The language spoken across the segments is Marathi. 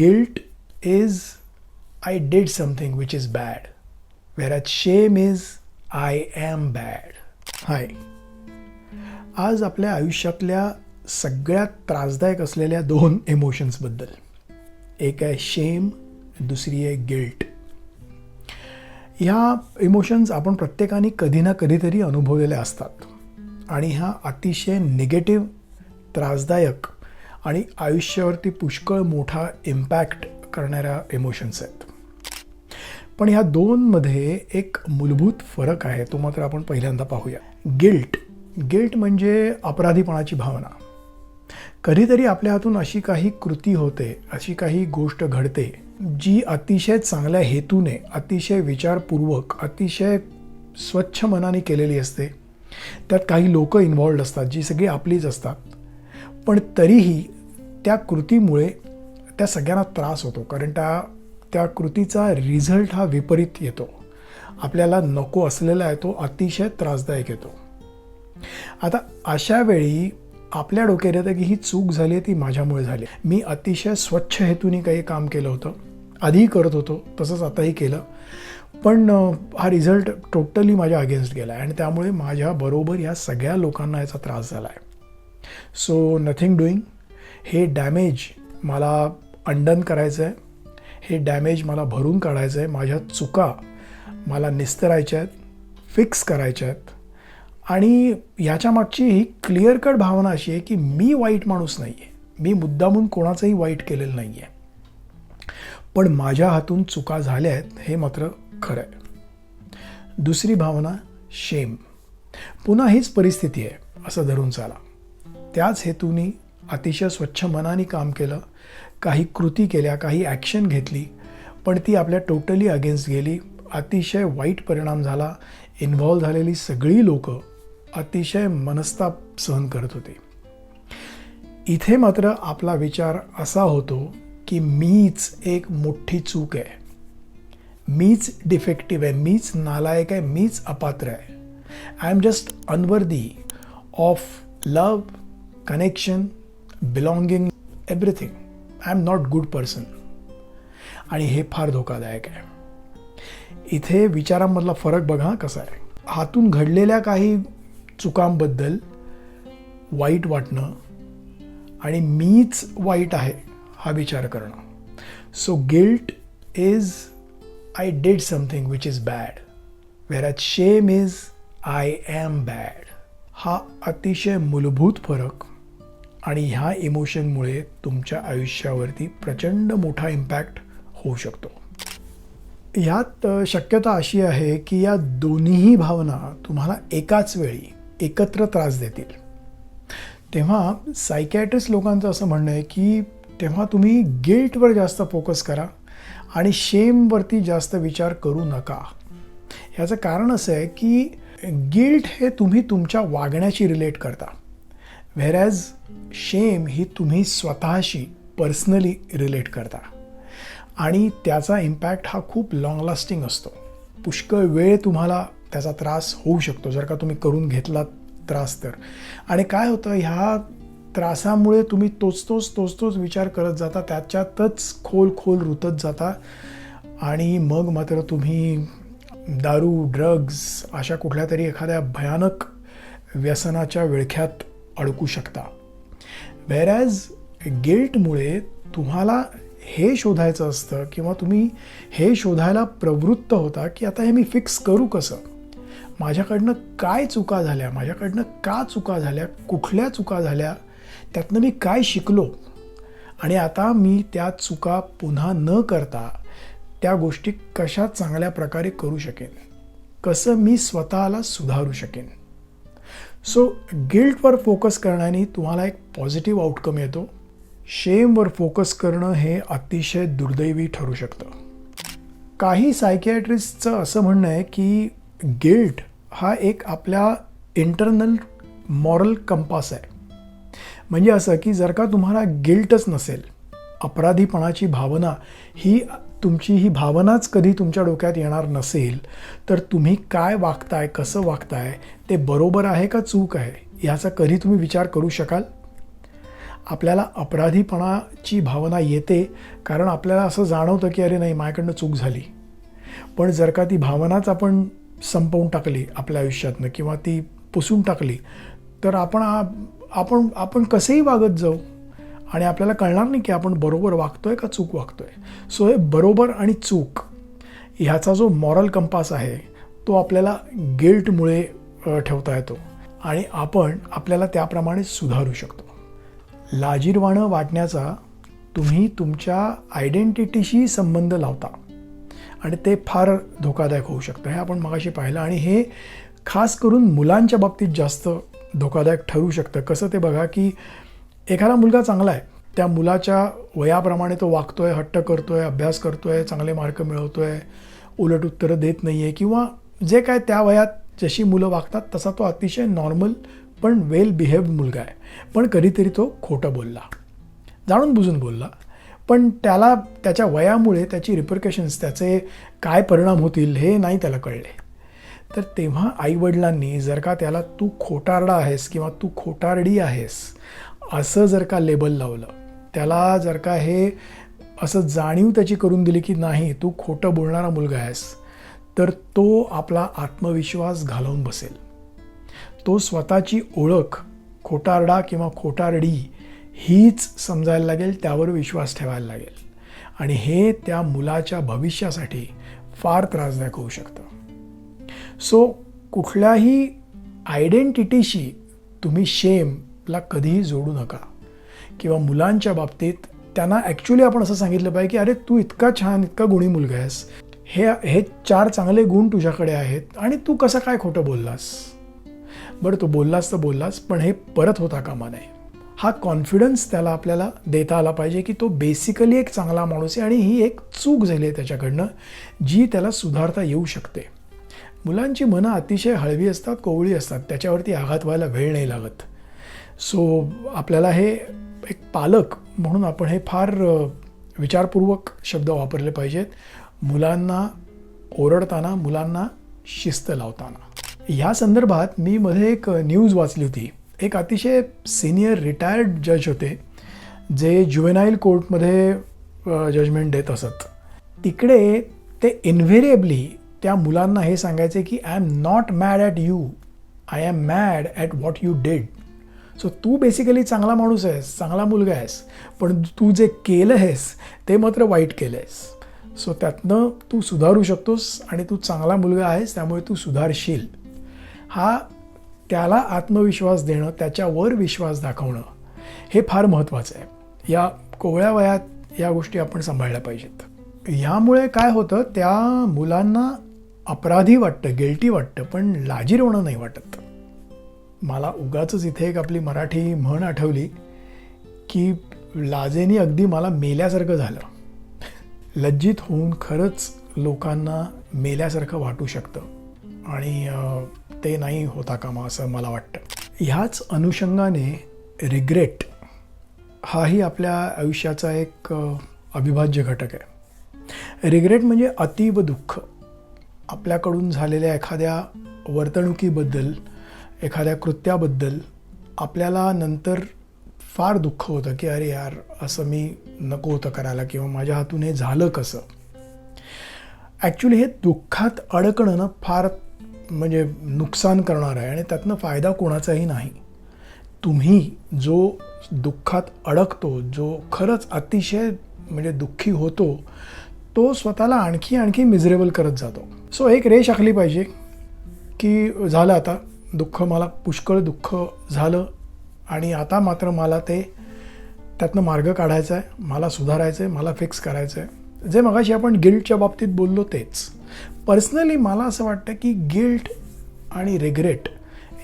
Guilt is I did something which is bad, whereas shame is I am bad. हाय आज आपल्या आयुष्यातल्या सगळ्यात त्रासदायक असलेल्या दोन इमोशन्सबद्दल एक आहे शेम दुसरी आहे गिल्ट ह्या इमोशन्स आपण प्रत्येकाने कधी ना कधीतरी अनुभवलेल्या असतात. आणि ह्या अतिशय निगेटिव्ह त्रासदायक आणि आयुष्यावरती पुष्कळ मोठा इम्पॅक्ट करणाऱ्या इमोशन्स आहेत. पण ह्या दोनमध्ये एक मूलभूत फरक आहे तो मात्र आपण पहिल्यांदा पाहूया. गिल्ट गिल्ट म्हणजे अपराधीपणाची भावना. कधीतरी आपल्या हातून अशी काही कृती होते अशी काही गोष्ट घडते जी अतिशय चांगल्या हेतूने अतिशय विचारपूर्वक अतिशय स्वच्छ मनाने केलेली असते. त्यात काही लोक इन्व्हॉल्ड असतात जी सगळी आपलीच असतात. पण तरीही त्या कृतीमुळे त्या सगळ्यांना त्रास होतो. कारण त्या त्या कृतीचा रिझल्ट हा विपरीत येतो. आपल्याला नको असलेला आहे तो अतिशय त्रासदायक येतो. आता अशा वेळी आपल्या डोक्यात येतं की ही चूक झाली आहे ती माझ्यामुळे झाली मी अतिशय स्वच्छ हेतूने काही काम केलं होतं. आधीही करत होतो तसंच आताही केलं. पण हा रिझल्ट टोटली माझ्या अगेन्स्ट गेला आहे आणि त्यामुळे माझ्याबरोबर या सगळ्या लोकांना याचा त्रास झाला आहे सो नथिंग डुईंग हे डॅमेज मला अंडन करायचं आहे हे डॅमेज मला भरून काढायचं आहे माझ्या चुका मला निस्तरायच्या आहेत फिक्स करायच्या आहेत. आणि ह्याच्या मागची ही क्लिअर कट भावना अशी आहे की मी वाईट माणूस नाही आहे मी मुद्दामून कोणाचंही वाईट केलेलं नाही आहे पण माझ्या हातून चुका झाल्या आहेत हे मात्र खरं आहे दुसरी भावना शेम पुन्हा हीच परिस्थिती आहे असं धरून चाला. त्याच हेतूनी अतिशय स्वच्छ मनाने काम केलं काही कृती केल्या काही ॲक्शन घेतली पण ती आपल्या टोटली अगेन्स्ट गेली. अतिशय वाईट परिणाम झाला. इन्व्हॉल्व झालेली सगळी लोक अतिशय मनस्ताप सहन करत होते. इथे मात्र आपला विचार असा होतो की मीच एक मोठी चूक आहे. मीच डिफेक्टिव्ह आहे मीच नालायक आहे मीच अपात्र आहे. I am just unworthy of love connection belonging everything I am not good person आणि हे फार धोकादायक आहे. इथे विचारांमधला फरक बघा कसा आहे. हातून घडलेल्या काही चुकांबद्दल वाईट वाटणं आणि मीच वाईट आहे हा विचार करणं. So guilt is I did something which is bad whereas shame is I am bad हा अतिशय मूलभूत फरक आणि ह्या इमोशनमुळे तुमच्या आयुष्यावरती प्रचंड मोठा इम्पॅक्ट होऊ शकतो. ह्यात शक्यता अशी आहे की या दोन्हीही भावना तुम्हाला एकाच वेळी एकत्र त्रास देतील. तेव्हा सायकॅट्रिस्ट लोकांचं असं म्हणणं आहे की तेव्हा तुम्ही गिल्टवर जास्त फोकस करा आणि शेमवरती जास्त विचार करू नका. ह्याचं कारण असं आहे की गिल्ट हे तुम्ही तुमच्या वागण्याशी रिलेट करता. व्हेर ॲज शेम ही तुम्ही स्वतःशी पर्सनली रिलेट करता. आणि त्याचा इम्पॅक्ट हा खूप लाँग लास्टिंग असतो. पुष्कळ वेळ तुम्हाला त्याचा त्रास होऊ शकतो. जर का तुम्ही करून घेतला त्रास तर. आणि काय होतं ह्या त्रासामुळे तुम्ही तोच तोच तोच तोच विचार करत जाता त्याच्यातच खोल खोल रुतत जाता. आणि मग मात्र तुम्ही दारू ड्रग्ज अशा कुठल्या तरी एखाद्या भयानक व्यसनाच्या विळख्यात अडकू शकता. व्हेरॅज गिल्टमुळे तुम्हाला हे शोधायचं असतं किंवा तुम्ही हे शोधायला प्रवृत्त होता की आता हे मी फिक्स करू कसं? माझ्याकडनं काय चुका झाल्या? माझ्याकडनं का चुका झाल्या? कुठल्या चुका झाल्या? त्यातनं मी काय शिकलो? आणि आता मी त्या चुका पुन्हा न करता त्या गोष्टी कशा चांगल्या प्रकारे करू शकेन? कसं मी स्वतःला सुधारू शकेन? सो गिल्टवर फोकस करण्याने तुम्हाला एक पॉझिटिव्ह आउटकम येतो. शेमवर फोकस करणं हे अतिशय दुर्दैवी ठरू शकतं. काही सायकियाट्रिस्टचं असं म्हणणं आहे की गिल्ट हा एक आपल्या इंटरनल मॉरल कंपास आहे. म्हणजे असं की जर का तुम्हाला गिल्टच नसेल अपराधीपणाची भावना ही तुमची ही भावनाच कधी तुमच्या डोक्यात येणार नसेल तर तुम्ही काय वागताय कसं वागताय ते बरोबर आहे का चूक आहे ह्याचा कधी तुम्ही विचार करू शकाल? आपल्याला अपराधीपणाची भावना येते कारण आपल्याला असं जाणवतं की अरे नाही माझ्याकडनं चूक झाली. पण जर का ती भावनाच आपण संपवून टाकली आपल्या आयुष्यातनं किंवा ती पुसून टाकली तर आपण आपण आपण कसेही वागत जाऊ. आणि आपल्याला कळणार नाही की आपण बरोबर वागतोय का चूक वागतोय. सो हे बरोबर आणि चूक ह्याचा जो मॉरल कंपास आहे तो आपल्याला गिल्टमुळे ठेवता येतो. आणि आपण आपल्याला त्याप्रमाणे सुधारू शकतो. लाजीरवाणं वाटण्याचा तुम्ही तुमच्या आयडेंटिटीशी संबंध लावता. आणि ते फार धोकादायक होऊ शकतं. हे आपण मगाशी पाहिलं. आणि हे खास करून मुलांच्या बाबतीत जास्त धोकादायक ठरू शकतं. कसं ते बघा की एखादा मुलगा चांगला आहे त्या मुलाच्या वयाप्रमाणे तो वागतोय हट्ट करतोय अभ्यास करतोय चांगले मार्क मिळवतोय उलट उत्तरं देत नाही आहे किंवा जे काय त्या वयात जशी मुलं वागतात तसा तो अतिशय नॉर्मल पण वेल बिहेव्ड मुलगा आहे. पण कधीतरी तो खोटं बोलला. जाणून बुजून बोलला. पण त्याला त्याच्या वयामुळे त्याची रिपरकेशन्स त्याचे काय परिणाम होतील हे नाही त्याला कळले. तर तेव्हा आईवडिलांनी जर का त्याला तू खोटारडा आहेस किंवा तू खोटारडी आहेस असं जर का लेबल लावलं त्याला जर का हे असं जाणीव त्याची करून दिली की नाही तू खोटं बोलणारा मुलगा आहेस तर तो आपला आत्मविश्वास घालवून बसेल. तो स्वतःची ओळख खोटारडा किंवा खोटारडी हीच समजायला लागेल त्यावर विश्वास ठेवायला लागेल. आणि हे त्या मुलाच्या भविष्यासाठी फार त्रासदायक होऊ शकतं. सो कुठल्याही आयडेंटिटीशी तुम्ही शेम ला कधीही जोडू नका. किंवा मुलांच्या बाबतीत त्यांना ॲक्च्युली आपण असं सांगितलं पाहिजे की अरे तू इतका छान इतका गुणी मुलगा आहेस. हे हे चार चांगले गुण तुझ्याकडे आहेत आणि तू कसं काय खोटं बोललास? बरं तू बोललास तर बोललास पण हे परत होता कामा नये. हा कॉन्फिडन्स त्याला आपल्याला देता आला पाहिजे की तो बेसिकली एक चांगला माणूस आहे आणि ही एक चूक झाली आहे त्याच्याकडनं जी त्याला सुधारता येऊ शकते. मुलांची मनं अतिशय हळवी असतात कोवळी असतात. त्याच्यावरती आघात व्हायला वेळ नाही लागत. सो आपल्याला हे एक पालक म्हणून आपण हे फार विचारपूर्वक शब्द वापरले पाहिजेत. मुलांना ओरडताना मुलांना शिस्त लावताना. ह्या संदर्भात मी मध्ये एक न्यूज वाचली होती. एक अतिशय सिनियर रिटायर्ड जज होते जे ज्युवेनाईल कोर्टमध्ये जजमेंट देत असत. तिकडे ते इन्व्हेरिएबली त्या मुलांना हे सांगायचे की I am not mad at you I am mad at what you did so Tu basically चांगला माणूस आहेस चांगला मुलगा आहेस पण तू जे केलं आहेस ते मात्र वाईट केलं आहेस. सो त्यातनं तू सुधारू शकतोस आणि तू चांगला मुलगा आहेस त्यामुळे तू सुधारशील. हा त्याला आत्मविश्वास देणं त्याच्यावर विश्वास दाखवणं हे फार महत्त्वाचं आहे. या कोवळ्या वयात या गोष्टी आपण सांभाळल्या पाहिजेत. ह्यामुळे काय होतं त्या मुलांना अपराधी वाटतं गिल्टी वाटतं पण लाजीरवणं नाही वाटत. मला उगाच इथे एक आपली मराठी म्हण आठवली की लाजेनी अगदी मला मेल्यासारखं झालं. लज्जित होऊन खरंच लोकांना मेल्यासारखं वाटू शकतं. आणि ते नाही होता कामा असं मला वाटतं. ह्याच अनुषंगाने रिग्रेट हाही आपल्या आयुष्याचा एक अविभाज्य घटक आहे. रिग्रेट म्हणजे अतीव दुःख. आपल्याकडून झालेल्या एखाद्या वर्तणुकीबद्दल एखाद्या कृत्याबद्दल आपल्याला नंतर फार दुःख होतं की अरे यार असं मी नको होतं करायला किंवा माझ्या हातून हे झालं कसं? ॲक्च्युली हे दुःखात अडकणं ना फार म्हणजे नुकसान करणार आहे आणि त्यातनं फायदा कोणाचाही नाही. तुम्ही जो दुःखात अडकतो जो खरंच अतिशय म्हणजे दुःखी होतो तो स्वतःला आणखी आणखी मिझरेबल करत जातो. सो एक रेष आखली पाहिजे की झालं आता. दुःख मला पुष्कळ दुःख झालं आणि आता मात्र मला ते त्यातनं मार्ग काढायचा आहे मला सुधारायचं आहे मला फिक्स करायचं आहे जे मगाशी आपण गिल्टच्या बाबतीत बोललो तेच. पर्सनली मला असं वाटतं की गिल्ट आणि रिग्रेट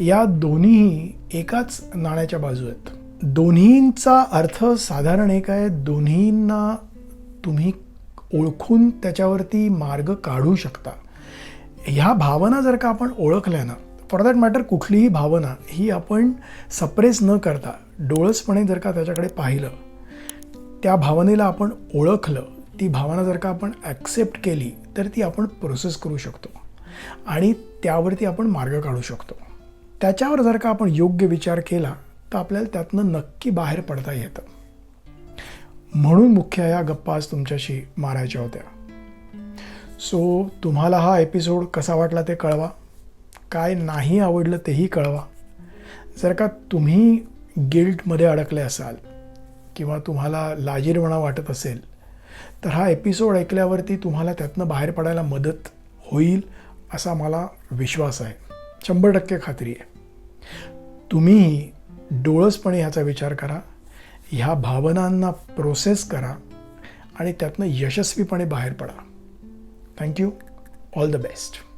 या दोन्हीही एकाच नाण्याच्या बाजू आहेत. दोन्हींचा अर्थ साधारण एक आहे दोन्हींना तुम्ही ओळखून त्याच्यावरती मार्ग काढू शकता. ह्या भावना जर का आपण ओळखल्या ना फॉर दॅट मॅटर कुठलीही भावना ही आपण सप्रेस न करता डोळसपणे जर का त्याच्याकडे पाहिलं त्या भावनेला आपण ओळखलं ती भावना जर का आपण ॲक्सेप्ट केली तर ती आपण प्रोसेस करू शकतो. आणि त्यावरती आपण मार्ग काढू शकतो. त्याच्यावर जर का आपण योग्य विचार केला तर आपल्याला त्यातनं नक्की बाहेर पडता येतं. म्हणून मुख्य या गप्पा आज तुमच्याशी मारायच्या होत्या. सो तुम्हाला हा एपिसोड कसा वाटला ते कळवा. काय नाही आवडलं तेही कळवा. जर का तुम्ही गिल्टमध्ये अडकले असाल किंवा तुम्हाला लाजीरवणा वाटत असेल तर हा एपिसोड ऐकल्यावरती तुम्हाला त्यातनं बाहेर पडायला मदत होईल असा मला विश्वास आहे. शंभर टक्के खात्री आहे. तुम्हीही डोळसपणे ह्याचा विचार करा ह्या भावनांना प्रोसेस करा आणि त्यातनं यशस्वीपणे बाहेर पडा. Thank you all the best